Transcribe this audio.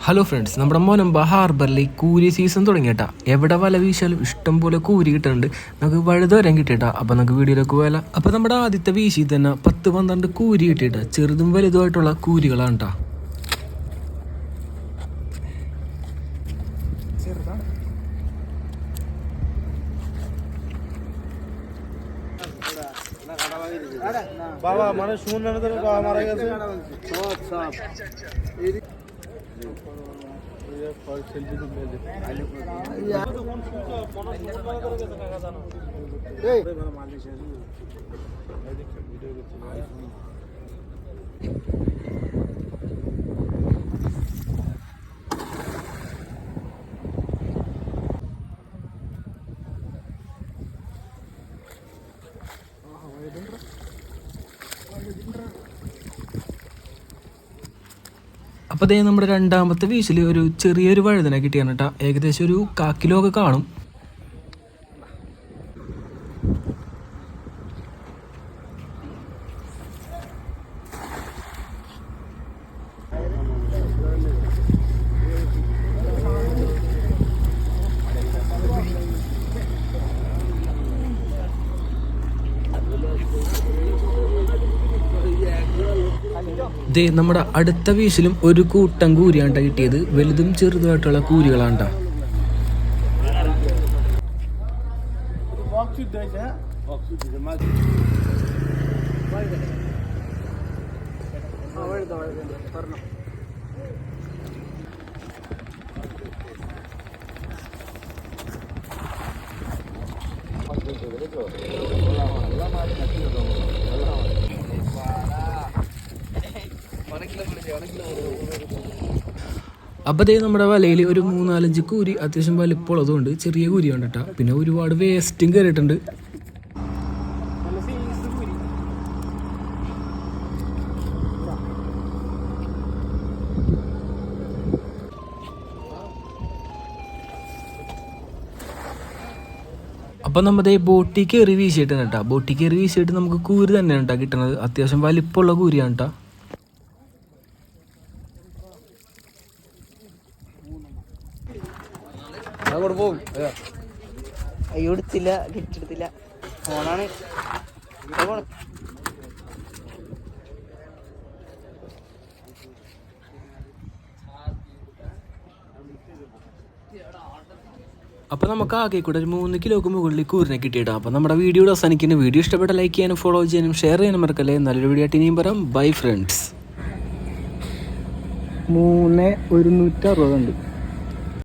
Hello friends നമ്മുടെ മൊനമ്പ ഹാർബറിൽ കൂരി സീസൺ തുടങ്ങിയിട്ടാ എവിടെ വല വീശാലും ഇഷ്ടം പോലെ കൂരി കിട്ടുന്നുണ്ട് നമുക്ക് വഴുതോരം കിട്ടിയിട്ടാ അപ്പം നമുക്ക് വീഡിയോയിലേക്ക് പോയാലോ അപ്പം നമ്മുടെ ആദ്യത്തെ വീശി തന്നെ പത്ത് പന്ത്രണ്ട് കൂരി കിട്ടിയിട്ടാ ചെറുതും വലുതുമായിട്ടുള്ള കൂരികളാണ് കേട്ടോ বাবা মানে শুন না তোর বাবা মারা গেছে Ah, you. അപ്പോൾ അതേ നമ്മുടെ രണ്ടാമത്തെ വീശിൽ ഒരു ചെറിയൊരു വഴുതന കിട്ടിയാണ് കേട്ടോ ഏകദേശം ഒരു കാക്കിലോ ഒക്കെ കാണും. ദേ നമ്മുടെ അടുത്ത വീശിലും ഒരു കൂട്ടം കൂരിയാണ്ട കിട്ടിയത് വലുതും ചെറുതായിട്ടുള്ള കൂരികളാണ്ട ಎಲ್ಲ ಮಾಡಿ അപ്പോൾ ദേ നമ്മുടെ വലയിൽ ഒരു മൂന്നാലഞ്ച് കൂരി അത്യാവശ്യം വലിപ്പമുള്ളതുകൊണ്ട് ചെറിയ കൂരി കണ്ടിട്ടാ പിന്നെ ഒരുപാട് വേസ്റ്റും കയറിയിട്ടുണ്ട് അപ്പം നമ്മുടെ ബോട്ടിൽ കയറി വീശിയിട്ടാണ് കേട്ടോ. ബോട്ടിൽ കയറി വീശിയിട്ട് നമുക്ക് കൂരി തന്നെയാണ് കേട്ടോ കിട്ടുന്നത് അത്യാവശ്യം വലിപ്പമുള്ള കൂരിയാണ് കേട്ടോ. അങ്ങോട്ട് പോകും അയ്യോ എടുത്തില്ല. കിറ്റെടുത്തില്ല ഫോണാണ്. ഇതാ ഫോണ്. അപ്പോൾ നമുക്ക് ആകെ കൂടെ ഒരു മൂന്ന് കിലോക്ക് മുകളിൽ കൂരിനെ കിട്ടിയിട്ടാണ് അപ്പോൾ നമ്മുടെ വീഡിയോയുടെ അവസാനിക്കുന്ന. വീഡിയോ ഇഷ്ടപ്പെട്ട ലൈക്ക് ചെയ്യാനും ഫോളോ ചെയ്യാനും ഷെയർ ചെയ്യാനും മറക്കല്ലേ. നല്ലൊരു വീഡിയോ ആയിട്ട് ഇനിയും പറയാം ബൈ ഫ്രണ്ട്സ് മൂന്ന് ഒരുന്നൂറ്റി അറുപതുണ്ട്